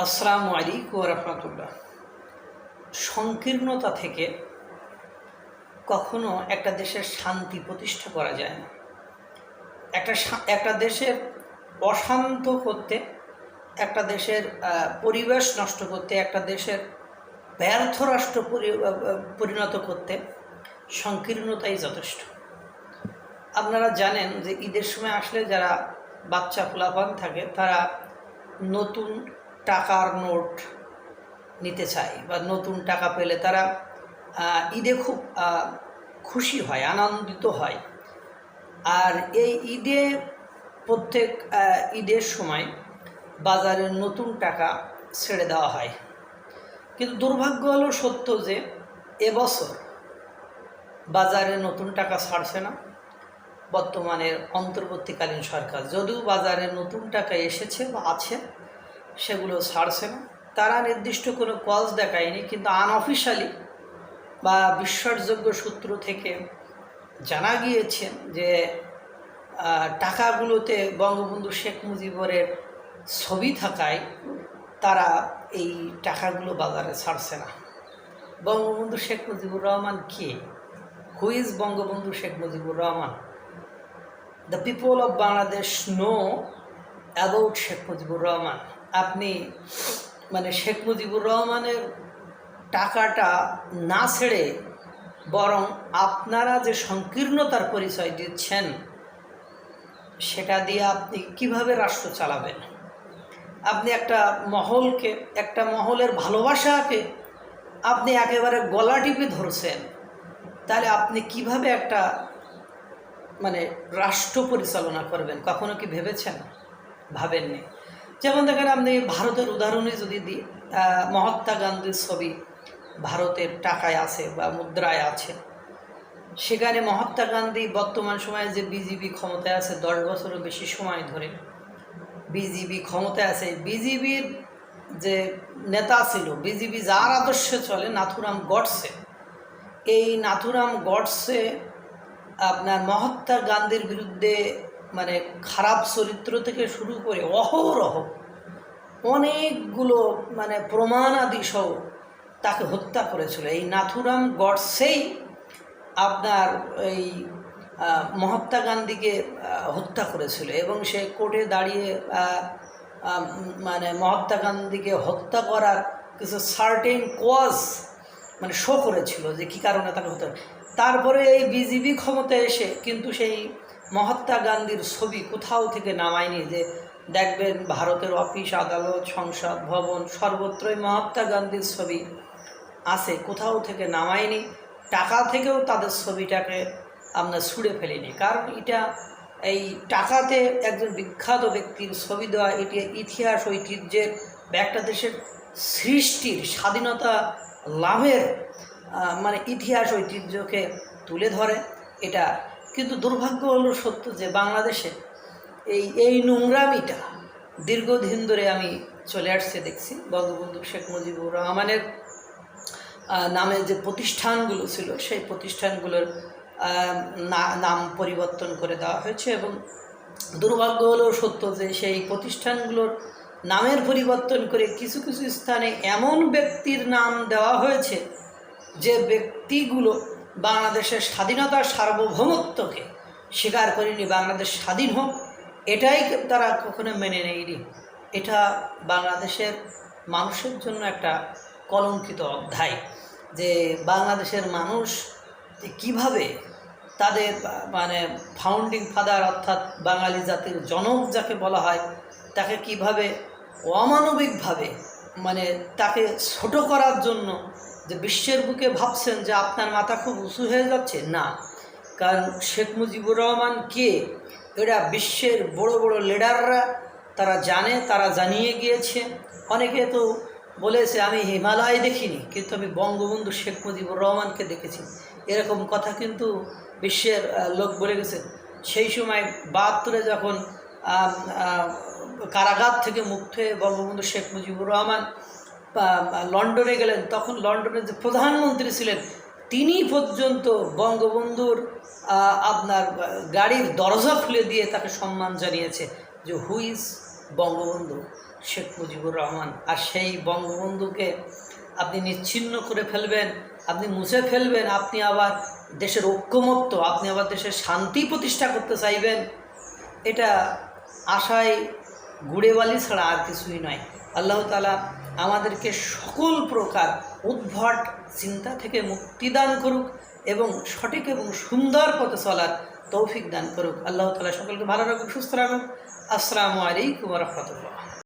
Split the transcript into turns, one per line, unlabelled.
আসসালামু আলাইকুম রহমতুল্লাহ। সংকীর্ণতা থেকে কখনো একটা দেশের শান্তি প্রতিষ্ঠা করা যায় না। একটা একটা দেশের অশান্ত করতে, একটা দেশের পরিবেশ নষ্ট করতে, একটা দেশের ব্যর্থ রাষ্ট্র পরিণত করতে সংকীর্ণতাই যথেষ্ট। আপনারা জানেন যে ঈদের সময় আসলে যারা বাচ্চা ফুলাপান থাকে, তারা নতুন টাকার নোট নিতে চায় বা নতুন টাকা পেলে তারা ঈদে খুব খুশি হয়, আনন্দিত হয়। আর এই ঈদে প্রত্যেক ঈদের সময় বাজারে নতুন টাকা ছেড়ে দেওয়া হয়। কিন্তু দুর্ভাগ্য হলো সত্য যে এবছর বাজারে নতুন টাকা ছাড়ছে না। বর্তমানের অন্তর্বর্তীকালীন সরকার, যদিও বাজারে নতুন টাকা এসেছে বা আছে সেগুলো ছাড়ছে না। তারা নির্দিষ্ট কোনো কজ দেখায়নি, কিন্তু আনঅফিসিয়ালি বা বিশ্বাসযোগ্য সূত্র থেকে জানা গিয়েছে যে টাকাগুলোতে বঙ্গবন্ধু শেখ মুজিবরের ছবি থাকায় তারা এই টাকাগুলো বাজারে ছাড়ছে না। বঙ্গবন্ধু শেখ মুজিবুর রহমান কে? Who is Bangabandhu Sheikh Mujibur Rahman? The people of Bangladesh know about Sheikh Mujibur Rahman. আপনি মানে শেখ মুজিবুর রহমানের টাকাটা না ছেড়ে বরং আপনারা যে সংকীর্ণতার পরিচয় দিচ্ছেন, সেটা দিয়ে আপনি কীভাবে রাষ্ট্র চালাবেন? আপনি একটা মহলকে, একটা মহলের ভালোবাসাকে আপনি একেবারে গলা টিপে ধরছেন, তাহলে আপনি কীভাবে একটা মানে রাষ্ট্র পরিচালনা করবেন? কখনো কি ভেবেছেন? ভাবেননি? যেমন দেখেন আপনি ভারতের উদাহরণে যদি দিই মহাত্মা গান্ধীর ছবি ভারতের টাকায় আছে বা মুদ্রায় আছে। সেখানে মহাত্মা গান্ধী বর্তমান সময়ে যে বিজেপি ক্ষমতায় আছে, দশ বছরও বেশি সময় ধরে বিজেপি ক্ষমতায় আছে। বিজেপির যে নেতা ছিল বিজেপি যার আদর্শে চলে, নাথুরাম গডসে। এই নাথুরাম গডসে আপনার মহাত্মা গান্ধীর বিরুদ্ধে মানে খারাপ চরিত্র থেকে শুরু করে অহরহ অনেকগুলো মানে প্রমাণাদি সহ তাকে হত্যা করেছিল। এই নাথুরাম গডসেই আপনার এই মহাত্মা গান্ধীকে হত্যা করেছিল এবং সে কোর্টে দাঁড়িয়ে মানে মহাত্মা গান্ধীকে হত্যা করার কিছু সার্টেন কজ মানে শো করেছিল যে কী কারণে তাকে হত্যা তারপরে এই বিজেপি ক্ষমতায় এসে কিন্তু সেই মহাত্মা গান্ধীর ছবি কোথাও থেকে নামায়নি যে দেখবেন ভারতের অফিস, আদালত, সংসদ, ভবন, সর্বত্রই মহাত্মা গান্ধীর ছবি আছে। কোথাও থেকে নামায়নি, টাকা থেকেও তাদের ছবিটাকে আমরা ছুঁড়ে ফেলিনি। কারণ এটা এই টাকাতে একজন বিখ্যাত ব্যক্তির ছবি দেওয়া, এটি ইতিহাস, ঐতিহ্যের বা একটা দেশের সৃষ্টির স্বাধীনতা লাভের মানে ইতিহাস, ঐতিহ্যকে তুলে ধরে। এটা কিন্তু দুর্ভাগ্য হলো সত্য যে বাংলাদেশে এই এই নোংরামিটা দীর্ঘদিন ধরে আমি চলে আসছে দেখছি। বঙ্গবন্ধু শেখ মুজিবুর রহমানের নামে যে প্রতিষ্ঠানগুলো ছিল, সেই প্রতিষ্ঠানগুলোর নাম পরিবর্তন করে দেওয়া হয়েছে এবং দুর্ভাগ্য হলেও সত্য যে সেই প্রতিষ্ঠানগুলোর নামের পরিবর্তন করে কিছু কিছু স্থানে এমন ব্যক্তির নাম দেওয়া হয়েছে যে ব্যক্তিগুলো বাংলাদেশের স্বাধীনতার সার্বভৌমত্বকে স্বীকার করেনি। বাংলাদেশ স্বাধীন হোক এটাই তারা কখনো মেনে নেয়নি। এটা বাংলাদেশের মানুষের জন্য একটা কলঙ্কিত অধ্যায় যে বাংলাদেশের মানুষ কীভাবে তাদের মানে ফাউন্ডিং ফাদার অর্থাৎ বাঙালি জাতির জনক যাকে বলা হয়, তাকে কীভাবে অমানবিকভাবে মানে তাকে ছোট করার জন্য যে বিশ্বের বুকে ভাবছেন যে আপনার মাথা খুব উঁচু হয়ে যাচ্ছে? না। কারণ শেখ মুজিবুর রহমান কে? এরা বিশ্বের বড় বড় লিডাররা তারা জানে, তারা জানিয়ে গিয়েছে। অনেকে তো বলেছে, আমি হিমালয় দেখিনি, কিন্তু আমি বঙ্গবন্ধু শেখ মুজিবুর রহমানকে দেখেছি। এরকম কথা কিন্তু বিশ্বের লোক বলে গেছে। সেই সময় বাহাত্তরে যখন কারাগার থেকে মুক্ত হয়ে বঙ্গবন্ধু শেখ মুজিবুর রহমান লন্ডনে গেলেন, তখন লন্ডনের যে প্রধানমন্ত্রী ছিলেন তিনি পর্যন্ত বঙ্গবন্ধুর আপনার গাড়ির দরজা খুলে দিয়ে তাকে সম্মান জানিয়েছে যে হু ইজ বঙ্গবন্ধু? শেখ মুজিবুর রহমান। আর সেই বঙ্গবন্ধুকে আপনি নিচ্ছিন্ন করে ফেলবেন, আপনি মুছে ফেলবেন, আপনি আবার দেশের ঐক্যমত্য, আপনি আবার দেশের শান্তি প্রতিষ্ঠা করতে চাইবেন, এটা আশায় গুড়েবালি ছাড়া আর কিছুই নয়। আল্লাহ তালা আমাদেরকে সকল প্রকার উদ্ভট চিন্তা থেকে মুক্তি দান করুক এবং সঠিক এবং সুন্দর পথে চলার তৌফিক দান করুক। আল্লাহ তালা সকলকে ভালো রাখুক, সুস্থ রাখুক। আসসালামু আলাইকুম রহমতুল্লাহ।